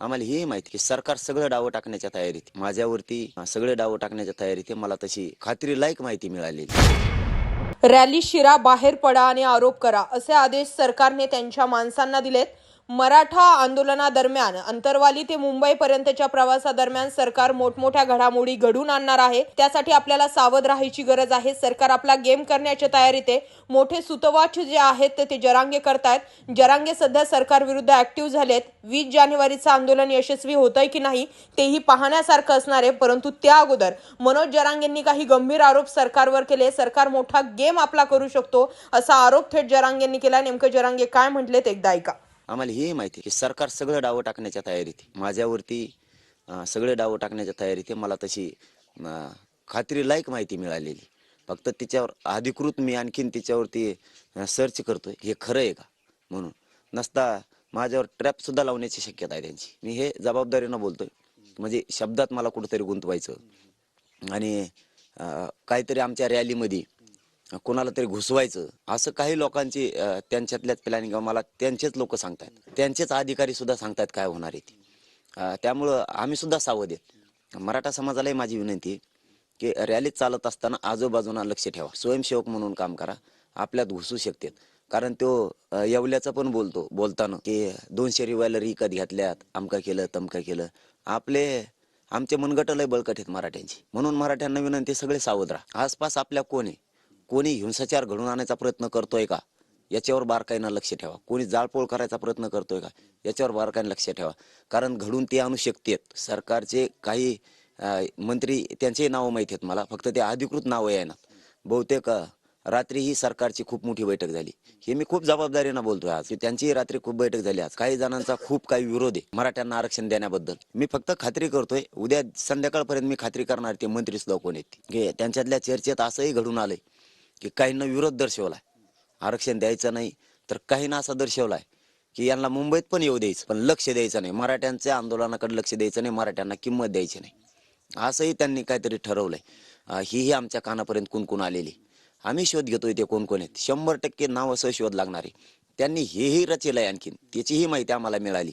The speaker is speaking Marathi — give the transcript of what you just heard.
आम्हाला हे माहिती की सरकार सगळं डावं टाकण्याच्या तयारीत माझ्यावरती सगळं सगळे डावं टाकण्याच्या तयारीत आहे. मला तशी खात्री लायक माहिती मिळालेली रॅली शिरा बाहेर पडा आणि आरोप करा असे आदेश सरकारने त्यांच्या माणसांना दिलेत. मराठा आंदोलनादरम्यान अंतरवाली ते मुंबईपर्यंतच्या प्रवासादरम्यान सरकार मोठमोठ्या घडामोडी घडून आणणार आहे. त्यासाठी आपल्याला सावध राहायची गरज आहे. सरकार आपला गेम करण्याच्या तयारीत आहे. मोठे सुतवाच जे आहेत ते ते जरांगे करतायत. जरांगे सध्या सरकार विरुद्ध ऍक्टिव्ह झालेत. वीस जानेवारीचं आंदोलन यशस्वी होतंय की नाही तेही पाहण्यासारखं असणार आहे. परंतु त्या अगोदर मनोज जरांगेंनी काही गंभीर आरोप सरकारवर केले. सरकार मोठा गेम आपला करू शकतो असा आरोप थेट जरांगेंनी केला. नेमकं जरांगे काय म्हटलेत एकदा ऐका. आम्हाला हेही माहिती की सरकार सगळं डावं टाकण्याच्या तयारीत आहे. माझ्यावरती सगळं सगळे डावं टाकण्याच्या तयारीत आहे. मला तशी खात्री लायक माहिती मिळालेली. फक्त तिच्यावर अधिकृत मी आणखीन तिच्यावरती सर्च करतोय. हे खरं आहे का? म्हणून. नसता माझ्यावर ट्रॅप सुद्धा लावण्याची शक्यता आहे त्यांची. मी हे जबाबदारीनं बोलतोय. म्हणजे शब्दात मला कुठंतरी गुंतवायचं. आणि काहीतरी आमच्या रॅलीमध्ये कोणाला तरी घुसवायचं असं काही लोकांची त्यांच्यातल्याच प्लॅनिंग मला त्यांचेच लोक सांगतायत. त्यांचेच अधिकारी सुद्धा सांगतायत काय होणार आहे ती. त्यामुळं आम्ही सुद्धा सावध आहेत. मराठा समाजालाही माझी विनंती आहे की रॅलीत चालत असताना आजूबाजूला लक्ष ठेवा. स्वयंसेवक म्हणून काम करा. आपल्यात घुसू शकतात. कारण तो येवल्याचा पण बोलतो बोलताना की दोनशे रिवायलर इकत घेतल्यात अमका केलं तमका केलं. आपले आमचे मनगट लय बळकट आहेत मराठ्यांची. म्हणून मराठ्यांना विनंती सगळे सावध राहा. आसपास आपल्या कोण आहे? कोणी हिंसाचार घडून आणायचा प्रयत्न करतोय का? याच्यावर बारकाईनं लक्ष ठेवा. कोणी जाळपोळ करायचा प्रयत्न करतोय का? याच्यावर बारकाईनं लक्ष ठेवा. कारण घडून ते आणू शकतेत सरकारचे काही मंत्री त्यांचे नावं माहिती आहेत मला. फक्त ते अधिकृत नावं येणार बहुतेक रात्री ही सरकारची खूप मोठी बैठक झाली. हे मी खूप जबाबदारीनं बोलतोय आज. की त्यांची रात्री खूप बैठक झाली आज. काही जणांचा खूप काही विरोध आहे मराठ्यांना आरक्षण देण्याबद्दल. मी फक्त खात्री करतोय उद्या संध्याकाळपर्यंत मी खात्री करणार ते मंत्रीच लोक कोण आहेत त्यांच्यातल्या चर्चेत असंही घडून आलंय. की काहींना विरोध दर्शवलाय. आरक्षण द्यायचं नाही तर काहींना असा दर्शवलाय की यांना मुंबईत पण येऊ द्यायचं पण लक्ष द्यायचं नाही. मराठ्यांच्या आंदोलनाकडे लक्ष द्यायचं नाही मराठ्यांना किंमत द्यायची नाही. असंही त्यांनी काहीतरी ठरवलंय. हीही आमच्या कानापर्यंत कुणकुण आलेली. आम्ही शोध घेतोय ते कोण कोण आहेत. शंभर टक्के नाव असं शोध लागणार. आहे त्यांनी हेही रचेलंय आणखीन. त्याचीही माहिती आम्हाला मिळाली.